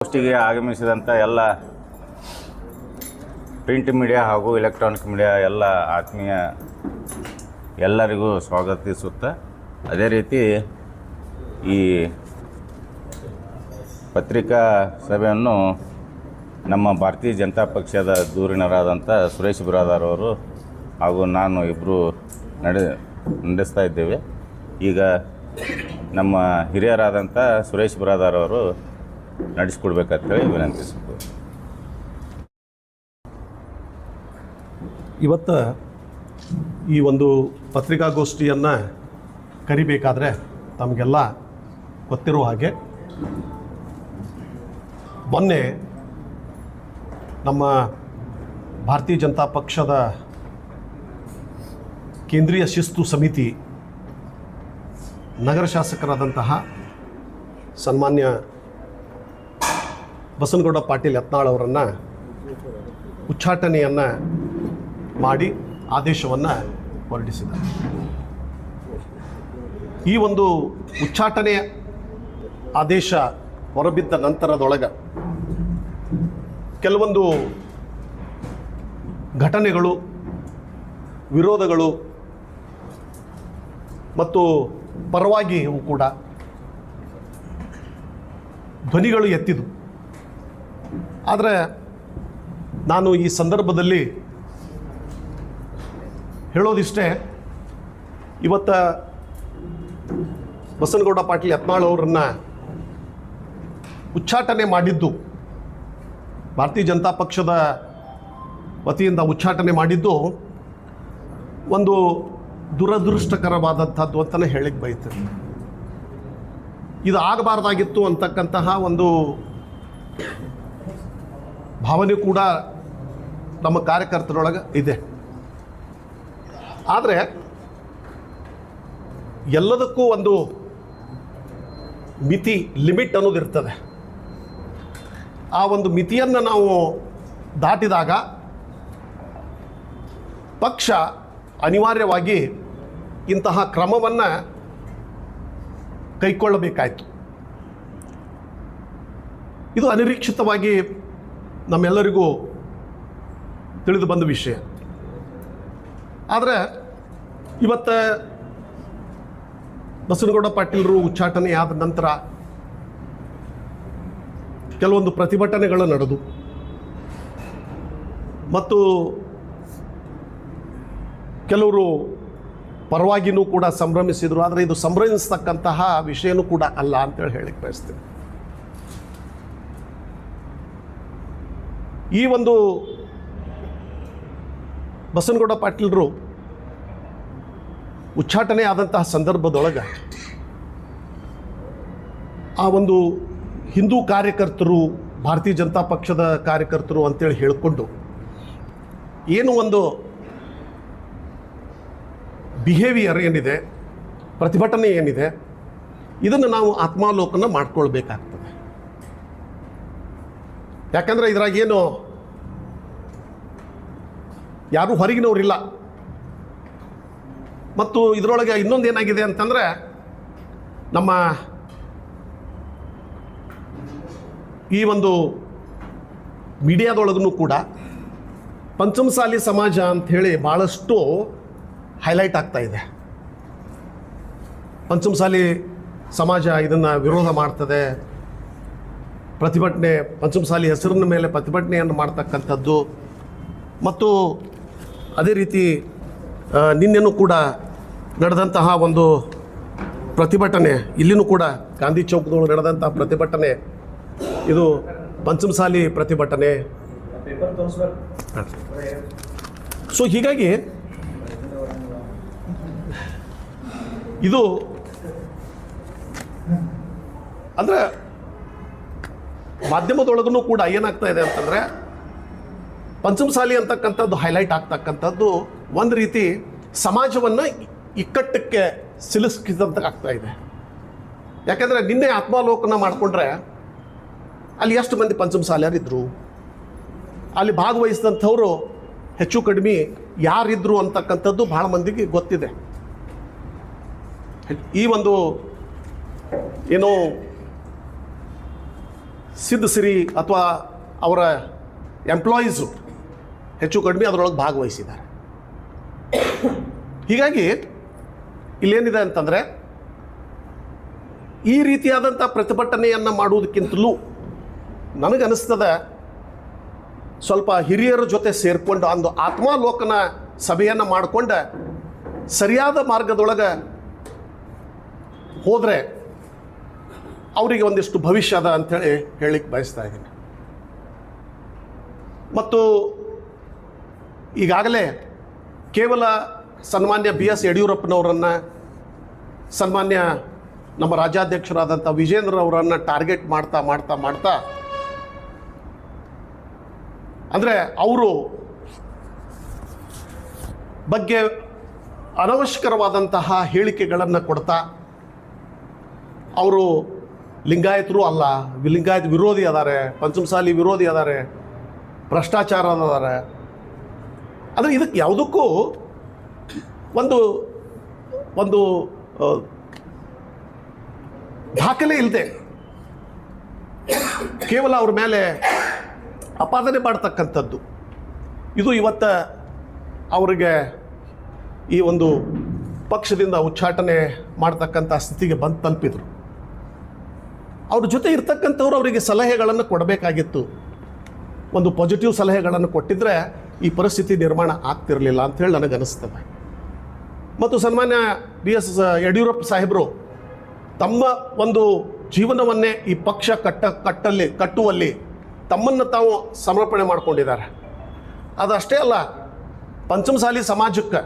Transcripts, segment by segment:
ಗೋಷ್ಠಿಗೆ ಆಗಮಿಸಿದಂಥ ಎಲ್ಲ print media ಹಾಗೂ ಎಲೆಕ್ಟ್ರಾನಿಕ್ ಮೀಡಿಯಾ ಎಲ್ಲ ಆತ್ಮೀಯ ಎಲ್ಲರಿಗೂ ಸ್ವಾಗತಿಸುತ್ತ. ಅದೇ ರೀತಿ ಈ ಪತ್ರಿಕಾ ಸಭೆಯನ್ನು ನಮ್ಮ ಭಾರತೀಯ ಜನತಾ ಪಕ್ಷದ ದೂರಿನರಾದಂಥ ಸುರೇಶ್ ಬಿರಾದಾರ್ ಅವರು ಹಾಗೂ ನಾನು ಇಬ್ಬರು ನಡೆ, ನಡೆಸ್ತಾ ಇದ್ದೇವೆ. ಈಗ ನಮ್ಮ ಹಿರಿಯರಾದಂಥ ಸುರೇಶ್ ಬಿರಾದಾರ್ ಅವರು ನಡೆಸ್ಕೊಡ್ಬೇಕಂತೇಳಿ ವಿನಂತಿಸುತ್ತೆ ಇವತ್ತು ಈ ಒಂದು ಪತ್ರಿಕಾಗೋಷ್ಠಿಯನ್ನು ಕರಿಬೇಕಾದ್ರೆ ತಮಗೆಲ್ಲ ಗೊತ್ತಿರುವ ಹಾಗೆ ಮೊನ್ನೆ ನಮ್ಮ ಭಾರತೀಯ ಜನತಾ ಪಕ್ಷದ ಕೇಂದ್ರೀಯ ಶಿಸ್ತು ಸಮಿತಿ ನಗರ ಶಾಸಕರಾದಂತಹ ಸನ್ಮಾನ್ಯ ಬಸನಗೌಡ ಪಾಟೀಲ್ ಯತ್ನಾಳ್ ಅವರನ್ನು ಉಚ್ಚಾಟನೆಯನ್ನು ಮಾಡಿ ಆದೇಶವನ್ನು ಹೊರಡಿಸಿದ್ದಾರೆ. ಈ ಒಂದು ಉಚ್ಚಾಟನೆ ಆದೇಶ ಹೊರಬಿದ್ದ ನಂತರದೊಳಗೆ ಕೆಲವೊಂದು ಘಟನೆಗಳು, ವಿರೋಧಗಳು ಮತ್ತು ಪರವಾಗಿಯೂ ಕೂಡ ಧ್ವನಿಗಳು ಎತ್ತಿದು ಆದರೆ ನಾನು ಈ ಸಂದರ್ಭದಲ್ಲಿ ಹೇಳೋದಿಷ್ಟೇ, ಇವತ್ತ ಬಸನಗೌಡ ಪಾಟೀಲ್ ಯತ್ನಾಳ್ ಅವರನ್ನು ಉಚ್ಚಾಟನೆ ಮಾಡಿದ್ದು, ಭಾರತೀಯ ಜನತಾ ಪಕ್ಷದ ವತಿಯಿಂದ ಉಚ್ಚಾಟನೆ ಮಾಡಿದ್ದು ಒಂದು ದುರದೃಷ್ಟಕರವಾದಂಥದ್ದು ಅಂತಲೇ ಹೇಳಿಕ್ಕೆ ಬಯತೇನೆ. ಇದು ಆಗಬಾರ್ದಾಗಿತ್ತು ಅಂತಕ್ಕಂತಹ ಒಂದು ಭಾವನೆ ಕೂಡ ನಮ್ಮ ಕಾರ್ಯಕರ್ತರೊಳಗೆ ಇದೆ. ಆದರೆ ಎಲ್ಲದಕ್ಕೂ ಒಂದು ಮಿತಿ ಲಿಮಿಟ್ ಅನ್ನೋದಿರ್ತದೆ ಆ ಒಂದು ಮಿತಿಯನ್ನು ನಾವು ದಾಟಿದಾಗ ಪಕ್ಷ ಅನಿವಾರ್ಯವಾಗಿ ಇಂತಹ ಕ್ರಮವನ್ನು ಕೈಗೊಳ್ಳಬೇಕಾಯಿತು ಇದು ಅನಿರೀಕ್ಷಿತವಾಗಿ ನಮ್ಮೆಲ್ಲರಿಗೂ ತಿಳಿದು ಬಂದ ವಿಷಯ. ಆದರೆ ಇವತ್ತು ಬಸನಗೌಡ ಪಾಟೀಲರು ಉಚ್ಚಾಟನೆ ಆದ ನಂತರ ಕೆಲವೊಂದು ಪ್ರತಿಭಟನೆಗಳು ನಡೆದು ಮತ್ತು ಕೆಲವರು ಪರವಾಗಿನೂ ಕೂಡ ಸಂಭ್ರಮಿಸಿದರು. ಆದರೆ ಇದು ಸಂಭ್ರಮಿಸ್ತಕ್ಕಂತಹ ವಿಷಯನೂ ಕೂಡ ಅಲ್ಲ ಅಂತೇಳಿ ಹೇಳಿಕ್ಕೆ ಬಯಸ್ತೇನೆ. ಈ ಒಂದು ಬಸನಗೌಡ ಪಾಟೀಲರು ಉಚ್ಚಾಟನೆ ಆದಂತಹ ಸಂದರ್ಭದೊಳಗೆ ಆ ಒಂದು ಹಿಂದೂ ಕಾರ್ಯಕರ್ತರು, ಭಾರತೀಯ ಜನತಾ ಪಕ್ಷದ ಕಾರ್ಯಕರ್ತರು ಅಂತೇಳಿ ಹೇಳಿಕೊಂಡು ಏನು ಒಂದು ಬಿಹೇವಿಯರ್ ಏನಿದೆ, ಪ್ರತಿಭಟನೆ ಏನಿದೆ, ಇದನ್ನು ನಾವು ಆತ್ಮಾವಲೋಕನ ಮಾಡ್ಕೊಳ್ಬೇಕಾಗ್ತದೆ. ಯಾಕಂದರೆ ಇದ್ರಾಗೇನು ಯಾರೂ ಹೊರಗಿನವರಿಲ್ಲ. ಮತ್ತು ಇದರೊಳಗೆ ಇನ್ನೊಂದು ಏನಾಗಿದೆ ಅಂತಂದರೆ ನಮ್ಮ ಈ ಒಂದು ಮೀಡಿಯಾದೊಳಗೂ ಕೂಡ ಪಂಚಮಸಾಲಿ ಸಮಾಜ ಅಂಥೇಳಿ ಭಾಳಷ್ಟು ಹೈಲೈಟ್ ಆಗ್ತಾ ಇದೆ. ಪಂಚಮಸಾಲಿ ಸಮಾಜ ಇದನ್ನು ವಿರೋಧ ಮಾಡ್ತದೆ. ಪ್ರತಿಭಟನೆ, ಪಂಚಮಸಾಲಿ ಹೆಸರಿನ ಮೇಲೆ ಪ್ರತಿಭಟನೆಯನ್ನು ಮಾಡ್ತಕ್ಕಂಥದ್ದು. ಮತ್ತು ಅದೇ ರೀತಿ ನಿನ್ನೆನೂ ಕೂಡ ನಡೆದಂತಹ ಒಂದು ಪ್ರತಿಭಟನೆ, ಇಲ್ಲಿನೂ ಕೂಡ ಗಾಂಧಿ ಚೌಕದೊಳಗೆ ನಡೆದಂತಹ ಪ್ರತಿಭಟನೆ, ಇದು ಪಂಚಮಸಾಲಿ ಪ್ರತಿಭಟನೆ. ಸೊ ಹೀಗಾಗಿ ಇದು ಅಂದರೆ ಮಾಧ್ಯಮದೊಳಗೂ ಕೂಡ ಏನಾಗ್ತಾ ಇದೆ ಅಂತಂದರೆ ಪಂಚಮಸಾಲಿ ಅಂತಕ್ಕಂಥದ್ದು ಹೈಲೈಟ್ ಆಗ್ತಕ್ಕಂಥದ್ದು ಒಂದು ರೀತಿ ಸಮಾಜವನ್ನು ಇಕ್ಕಟ್ಟಕ್ಕೆ ಸಿಲುಸ್ಕಿದಂತ ಆಗ್ತಾ ಇದೆ. ಯಾಕೆಂದರೆ ನಿನ್ನೆ ಆತ್ಮಾವಲೋಕನ ಮಾಡಿಕೊಂಡ್ರೆ ಅಲ್ಲಿ ಎಷ್ಟು ಮಂದಿ ಪಂಚಮ ಸಾಲ್ಯಾರಿದ್ದರು ಅಲ್ಲಿ ಭಾಗವಹಿಸಿದಂಥವರು ಹೆಚ್ಚು ಕಡಿಮೆ ಯಾರಿದ್ರು ಅಂತಕ್ಕಂಥದ್ದು ಭಾಳ ಮಂದಿಗೆ ಗೊತ್ತಿದೆ. ಈ ಒಂದು ಏನೋ ಸಿದ್ಧಸಿರಿ ಅಥವಾ ಅವರ ಎಂಪ್ಲಾಯೀಸು ಹೆಚ್ಚು ಕಡಿಮೆ ಅದರೊಳಗೆ ಭಾಗವಹಿಸಿದ್ದಾರೆ. ಹೀಗಾಗಿ ಇಲ್ಲೇನಿದೆ ಅಂತಂದರೆ ಈ ರೀತಿಯಾದಂಥ ಪ್ರತಿಭಟನೆಯನ್ನು ಮಾಡುವುದಕ್ಕಿಂತಲೂ ನನಗನ್ನಿಸ್ತದೆ ಸ್ವಲ್ಪ ಹಿರಿಯರ ಜೊತೆ ಸೇರಿಕೊಂಡು ಒಂದು ಆತ್ಮಾಲೋಕನ ಸಭೆಯನ್ನು ಮಾಡಿಕೊಂಡು ಸರಿಯಾದ ಮಾರ್ಗದೊಳಗೆ ಹೋದರೆ ಅವರಿಗೆ ಒಂದಿಷ್ಟು ಭವಿಷ್ಯ ಅದ ಅಂಥೇಳಿ ಹೇಳಿಕ್ಕೆ ಬಯಸ್ತಾ ಇದ್ದೀನಿ. ಮತ್ತು ಈಗಾಗಲೇ ಕೇವಲ ಸನ್ಮಾನ್ಯ ಬಿ ಎಸ್ ಯಡಿಯೂರಪ್ಪನವರನ್ನು, ಸನ್ಮಾನ್ಯ ನಮ್ಮ ರಾಜ್ಯಾಧ್ಯಕ್ಷರಾದಂಥ ವಿಜೇಂದ್ರ ಅವರನ್ನು ಟಾರ್ಗೆಟ್ ಮಾಡ್ತಾ ಮಾಡ್ತಾ ಮಾಡ್ತಾ, ಅಂದರೆ ಅವರು ಬಗ್ಗೆ ಅನವಶ್ಯಕರವಾದಂತಹ ಹೇಳಿಕೆಗಳನ್ನು ಕೊಡ್ತಾ, ಅವರು ಲಿಂಗಾಯತರು ಅಲ್ಲ, ಲಿಂಗಾಯತ ವಿರೋಧಿ ಅದಾರೆ, ಪಂಚಮಸಾಲಿ ವಿರೋಧಿ ಅದಾರೆ, ಭ್ರಷ್ಟಾಚಾರ ಅದಾರೆ ಆದರೆ ಇದಕ್ಕೆ ಯಾವುದಕ್ಕೂ ಒಂದು ಒಂದು ದಾಖಲೆ ಇಲ್ಲದೆ ಕೇವಲ ಅವ್ರ ಮೇಲೆ ಅಪಾದನೆ ಮಾಡ್ತಕ್ಕಂಥದ್ದು. ಇದು ಇವತ್ತ ಅವರಿಗೆ ಈ ಒಂದು ಪಕ್ಷದಿಂದ ಉಚ್ಚಾಟನೆ ಮಾಡ್ತಕ್ಕಂಥ ಸ್ಥಿತಿಗೆ ಬಂದು ತಲುಪಿದರು. ಅವ್ರ ಜೊತೆ ಇರ್ತಕ್ಕಂಥವ್ರು ಅವರಿಗೆ ಸಲಹೆಗಳನ್ನು ಕೊಡಬೇಕಾಗಿತ್ತು. ಒಂದು ಪಾಸಿಟಿವ್ ಸಲಹೆಗಳನ್ನು ಕೊಟ್ಟಿದ್ದರೆ ಈ ಪರಿಸ್ಥಿತಿ ನಿರ್ಮಾಣ ಆಗ್ತಿರಲಿಲ್ಲ ಅಂಥೇಳಿ ನನಗನ್ನಿಸ್ತದೆ ಮತ್ತು ಸನ್ಮಾನ್ಯ ಬಿ ಎಸ್ ಯಡಿಯೂರಪ್ಪ ಸಾಹೇಬರು ತಮ್ಮ ಒಂದು ಜೀವನವನ್ನೇ ಈ ಪಕ್ಷ ಕಟ್ಟ, ಕಟ್ಟಲ್ಲಿ, ಕಟ್ಟುವಲ್ಲಿ ತಮ್ಮನ್ನು ತಾವು ಸಮರ್ಪಣೆ ಮಾಡಿಕೊಂಡಿದ್ದಾರೆ. ಅದಷ್ಟೇ ಅಲ್ಲ, ಪಂಚಮಸಾಲಿ ಸಮಾಜಕ್ಕೆ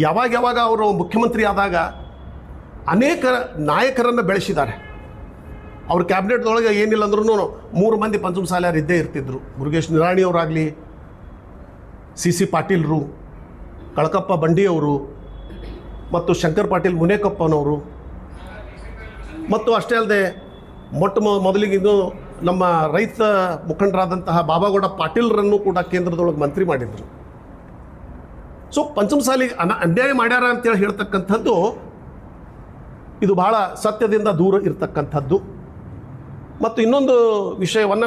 ಯಾವಾಗ ಯಾವಾಗ ಅವರು ಮುಖ್ಯಮಂತ್ರಿ ಆದಾಗ ಅನೇಕ ನಾಯಕರನ್ನು ಬೆಳೆಸಿದ್ದಾರೆ. ಅವ್ರ ಕ್ಯಾಬಿನೆಟ್ದೊಳಗೆ ಏನಿಲ್ಲ ಅಂದ್ರೂ ಮೂರು ಮಂದಿ ಪಂಚಮಸಾಲಿಯರು ಇದ್ದೇ ಇರ್ತಿದ್ರು. ಮುರುಗೇಶ್ ನಿರಾಣಿಯವರಾಗಲಿ ಸಿ ಸಿ ಪಾಟೀಲ್ರು, ಕಳಕಪ್ಪ ಬಂಡಿಯವರು ಮತ್ತು ಶಂಕರ್ ಪಾಟೀಲ್ ಮುನೇಕಪ್ಪನವರು. ಮತ್ತು ಅಷ್ಟೇ ಅಲ್ಲದೆ ಮೊಟ್ಟ ಮೊದಲಿಗಿಂದು ನಮ್ಮ ರೈತ ಮುಖಂಡರಾದಂತಹ ಬಾಬಾಗೌಡ ಪಾಟೀಲ್ರನ್ನು ಕೂಡ ಕೇಂದ್ರದೊಳಗೆ ಮಂತ್ರಿ ಮಾಡಿದರು. ಸೊ ಪಂಚಮಸಾಲಿ ಅನ ಅನ್ಯಾಯ ಮಾಡ್ಯಾರ ಅಂತೇಳಿ ಹೇಳ್ತಕ್ಕಂಥದ್ದು ಇದು ಬಹಳ ಸತ್ಯದಿಂದ ದೂರ ಇರತಕ್ಕಂಥದ್ದು. ಮತ್ತು ಇನ್ನೊಂದು ವಿಷಯವನ್ನು